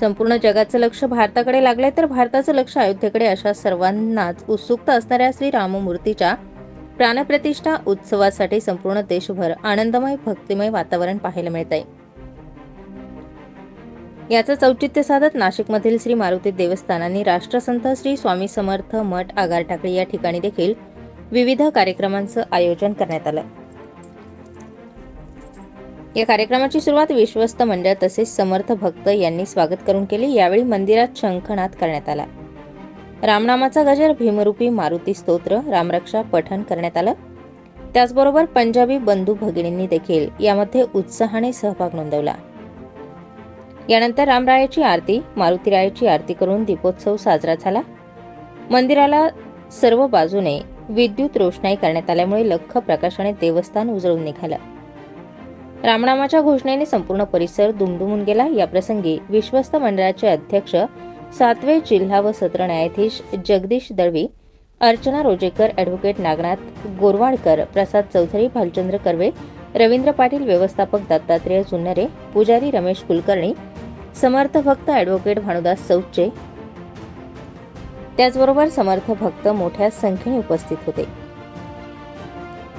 संपूर्ण जगाचं लक्ष भारताकडे लागलंय तर भारताचं लक्ष अयोध्येकडे अशा सर्वांनाच उत्सुकता असणाऱ्या श्री राममूर्तीच्या प्राणप्रतिष्ठा उत्सवासाठी संपूर्ण देशभर आनंदमय भक्तिमय वातावरण पाहायला मिळत आहे याचंच औचित्य साधत नाशिकमधील श्री मारुती देवस्थान आणि राष्ट्रसंत श्री स्वामी समर्थ मठ आगार टाकळी या ठिकाणी देखील विविध कार्यक्रमांचं आयोजन करण्यात आलं. या कार्यक्रमाची सुरुवात विश्वस्त मंडळ तसेच समर्थ भक्त यांनी स्वागत करून केले. यावेळी मंदिरात शंखनाद करण्यात आला. रामनामाचा गजर भीमरूपी मारुती स्तोत्र रामरक्षा पठण करण्यात आलं. त्याचबरोबर पंजाबी बंधू भगिनींनी देखील यामध्ये उत्साहाने सहभाग नोंदवला. यानंतर रामरायाची आरती मारुतीरायाची आरती करून दीपोत्सव साजरा झाला. मंदिराला सर्व बाजूने विद्युत रोषणाई करण्यात आल्यामुळे लख प्रकाशाने देवस्थान उजळून निघालं. रामनामाच्या घोषणेने संपूर्ण परिसर दुमदुमून गेला. या प्रसंगी विश्वस्त मंडळाचे अध्यक्ष सातवे जिल्हा व सत्र न्यायाधीश जगदीश दळवी अर्चना रोजेकर ॲडव्होकेट नागनाथ गोरवाडकर प्रसाद चौधरी भालचंद्र कर्वे रवींद्र पाटील व्यवस्थापक दत्तात्रेय जुन्नरे पुजारी रमेश कुलकर्णी समर्थ भक्त ॲडव्होकेट भानुदास चौचे त्याचबरोबर समर्थ भक्त मोठ्या संख्येने उपस्थित होते.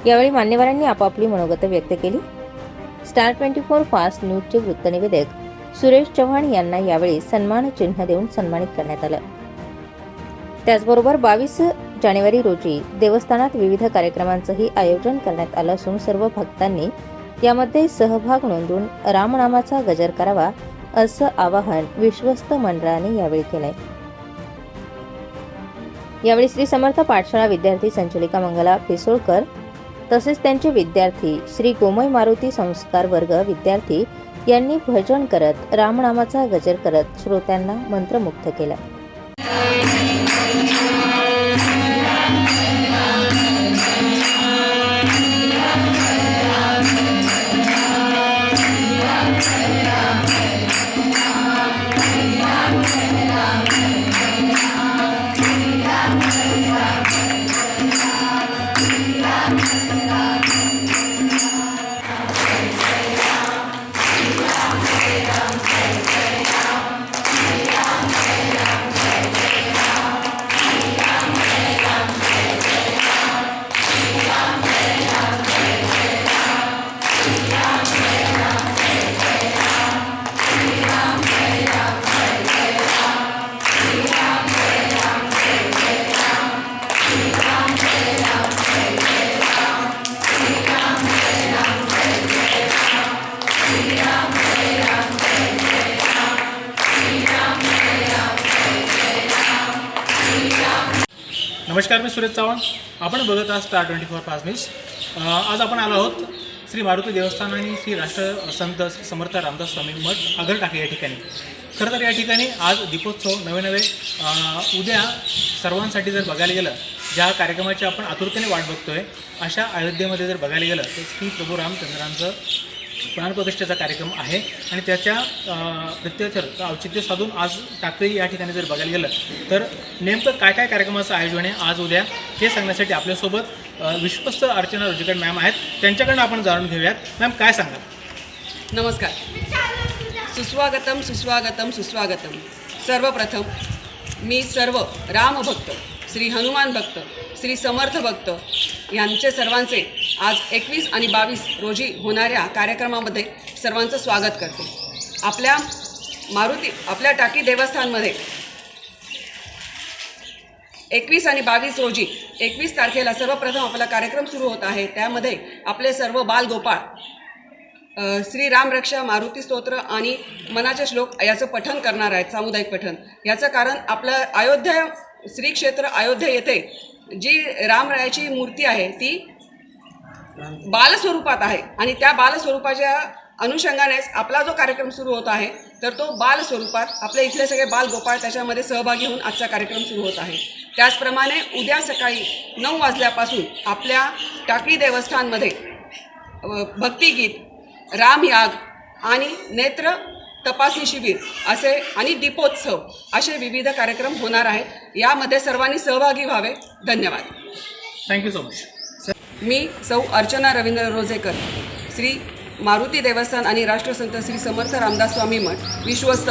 यावेळी मान्यवरांनी आपापली मनोगत व्यक्त केली. स्टार ट्वेंटी फोर फास्ट न्यूजचे वृत्तनिवेदक सुरेश चव्हाण यांना यावेळी सन्मान चिन्ह देऊन सन्मानित करण्यात आलं. त्याचबरोबर बावीस जानेवारी रोजी देवस्थानात विविध कार्यक्रमांचंही आयोजन करण्यात आलं असून सर्व भक्तांनी यामध्ये सहभाग नोंदवून रामनामाचा गजर करावा असं आवाहन विश्वस्त मंडळाने यावेळी केलंय. यावेळी श्री समर्थ पाठशाळा विद्यार्थी संचलिका मंगला पिसोळकर तसेच त्यांचे विद्यार्थी श्री गोमय मारुती संस्कार वर्ग विद्यार्थी यांनी भजन करत रामनामाचा गजर करत श्रोत्यांना मंत्रमुग्ध केला. नमस्कार मी सुरेश चव्हाण. आपण बघत आहात स्टार ट्वेंटी फोर पाच न्यूज आज आपण आलो आहोत श्री मारुती देवस्थान आणि श्री राष्ट्र संत श्री समर्थ रामदास स्वामी मठ आगरटाके या ठिकाणी. खरं तर या ठिकाणी आज दीपोत्सव नवे नवे उद्या सर्वांसाठी जर बघायला गेलं ज्या कार्यक्रमाची आपण आतुरतेने वाट बघतोय अशा अयोध्येमध्ये जर बघायला गेलं तर श्री प्रभू रामचंद्रांचं प्राणप्रतिष्ठेचा कार्यक्रम आहे. आणि त्याच्या प्रत्यक्षर औचित्य साधून आज टाकळी या ठिकाणी जर बघायला गेलं तर नेमकं काय काय कार्यक्रमाचं आयोजन आहे आज उद्या हे सांगण्यासाठी आपल्यासोबत विश्वस्त अर्चना रोजेकर मॅम आहेत. त्यांच्याकडनं आपण जाणून घेऊयात. मॅम काय सांगाल? नमस्कार. सुस्वागतम सुस्वागतम सुस्वागतम. सर्वप्रथम मी सर्व रामभक्त श्री हनुमान भक्त श्री समर्थ भक्त यांचे सर्वांचे आज एकवीस आणि बावीस रोजी होणाऱ्या कार्यक्रमामध्ये सर्वांचं स्वागत करते. आपल्या मारुती आपल्या टाकी देवस्थानमध्ये एकवीस आणि बावीस रोजी एकवीस तारखेला सर्वप्रथम आपला कार्यक्रम सुरू होत आहे. त्यामध्ये आपले सर्व बालगोपाळ श्री रामरक्षा मारुती स्तोत्र आणि मनाचे श्लोक याचं पठन करणार आहेत सामुदायिक पठन याचं कारण आपलं अयोध्या श्री क्षेत्र अयोध्या येथे जी रामरायाची मूर्ती आहे ती बालस्वरूपात आहे. आणि त्या बालस्वरूपाच्या अनुषंगानेच आपला जो कार्यक्रम सुरू होत आहे तर तो बाल स्वरूपात आपले इथले सगळे बाल गोपाळ त्याच्यामध्ये सहभागी होऊन आजचा कार्यक्रम सुरू होत आहे. त्याचप्रमाणे उद्या सकाळी नऊ वाजल्यापासून आपल्या टाकळी देवस्थानमध्ये भक्तिगीत रामयाग आणि नेत्र तपासणी शिबिर असे आणि दीपोत्सव असे विविध कार्यक्रम होणार आहेत. यामध्ये सर्वांनी सहभागी व्हावे. धन्यवाद. थँक्यू सो मच मी सौ अर्चना रवींद्र रोजेकर श्री मारुती देवस्थान आणि राष्ट्रसंत श्री समर्थ रामदास स्वामी मठ विश्वस्त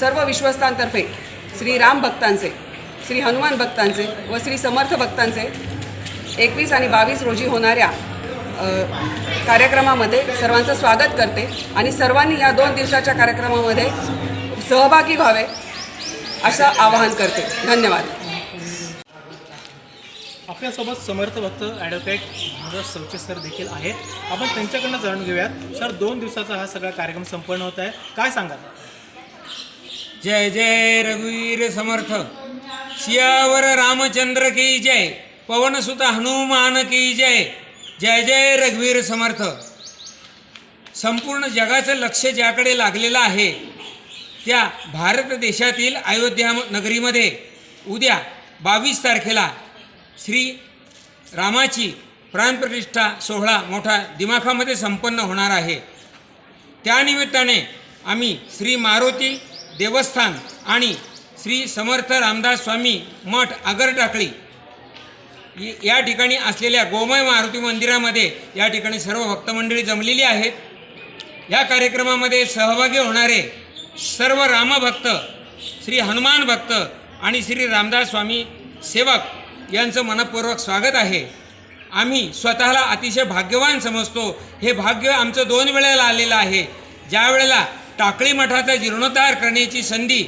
सर्व विश्वस्तांतर्फे श्री राम भक्तांचे श्री हनुमान भक्तांचे व श्री समर्थ भक्तांचे एकवीस आणि बावीस रोजी होणाऱ्या कार्यक्रमामध्ये सर्वांचं स्वागत करते आणि सर्वांनी या दोन दिवसाच्या कार्यक्रमामध्ये सहभागी व्हावे असं आवाहन करते. धन्यवाद. आपल्यासोबत समर्थ भक्त ॲडव्होकेट भानुदास चौके सर देखील आहेत. आपण त्यांच्याकडनं जाणून घेऊयात. सर दोन दिवसाचा हा सगळा कार्यक्रम संपन्न होत आहे. काय सांगाल? जय जय रघुवीर समर्थ. सियावर रामचंद्र की जय. पवनसुत हनुमान की जय. जय जय रघुवीर समर्थ. संपूर्ण जगाचं लक्ष ज्याकडे लागलेलं आहे त्या भारत देशातील अयोध्या नगरीमध्ये उद्या बावीस तारखेला श्री रामाची प्राणप्रतिष्ठा सोहळा मोठा दिमाखामध्ये संपन्न होणार आहे. त्यानिमित्ताने आम्ही श्री मारुती देवस्थान आणि श्री समर्थ रामदास स्वामी मठ आगर टाकळी या ठिकाणी असलेल्या गोमय मारुती मंदिरामध्ये या ठिकाणी सर्व भक्तमंडळी जमलेली आहेत. या कार्यक्रमामध्ये सहभागी होणारे सर्व रामभक्त श्री हनुमान भक्त आणि श्री रामदास स्वामी सेवक यांचं मनपूर्वक स्वागत आहे. आम्ही स्वतःला अतिशय भाग्यवान समजतो. हे भाग्य आमचं दोन वेळेला आलेलं आहे. ज्या वेळेला टाकळी मठाचा जीर्णोद्धार करण्याची संधी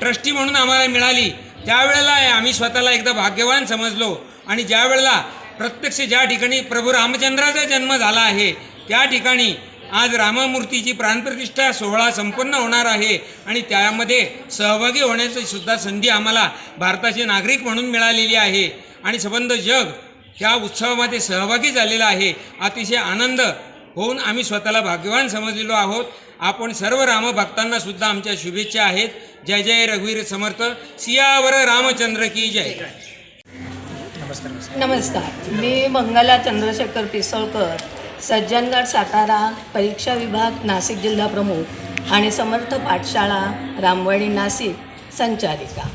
ट्रस्टी म्हणून आम्हाला मिळाली त्यावेळेला आम्ही स्वतःला एकदा भाग्यवान समजलो. आणि ज्या वेळेला प्रत्यक्ष ज्या ठिकाणी प्रभू रामचंद्राचा जन्म झाला आहे त्या ठिकाणी आज राममूर्तीची प्राणप्रतिष्ठा सोहळा संपन्न होणार आहे आणि त्यामध्ये सहभागी होण्याची सुद्धा संधी आम्हाला भारताचे नागरिक म्हणून मिळालेली आहे. आणि संबंध जग त्या उत्सवामध्ये सहभागी झालेला आहे. अतिशय आनंद होऊन आम्ही स्वतःला भाग्यवान समजलेलो आहोत. आपण सर्व रामभक्तांना सुद्धा आमच्या शुभेच्छा आहेत. जय जय रघुवीर समर्थ. सियावर रामचंद्र की जय. नमस्कार. मी मंगला चंद्रशेखर पिसळकर सज्जनगड सातारा परीक्षा विभाग नाशिक जिल्हा प्रमुख आणि समर्थ पाठशाळा रामवाडी नाशिक संचालिका.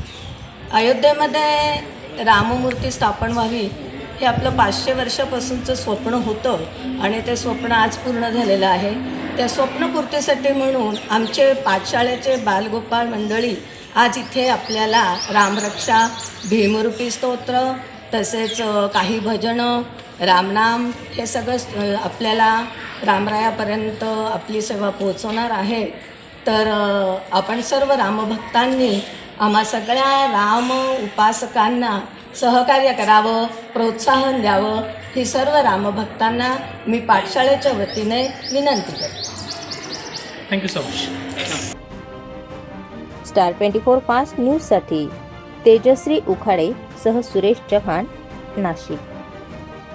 अयोध्येमध्ये राममूर्ती स्थापन व्हावी हे आपलं पाचशे वर्षापासूनचं स्वप्न होतं आणि ते स्वप्न आज पूर्ण झालेलं आहे. त्या स्वप्नपूर्तीसाठी म्हणून आमचे पाठशाळेचे बालगोपाळ मंडळी आज इथे आपल्याला रामरक्षा भीमरूपी स्तोत्र तसेच काही भजनं रामनाम हे सगळं आपल्याला रामरायापर्यंत आपली सेवा पोहोचवणार आहे. तर आपण सर्व रामभक्तांनी आम्हा सगळ्या राम उपासकांना सहकार्य करावं प्रोत्साहन द्यावं ही सर्व रामभक्तांना मी पाठशाळेच्या वतीने विनंती करते. Thank you so much star twenty four पाच न्यूजसाठी तेजश्री उखाडे सह सुरेश चव्हाण नाशिक.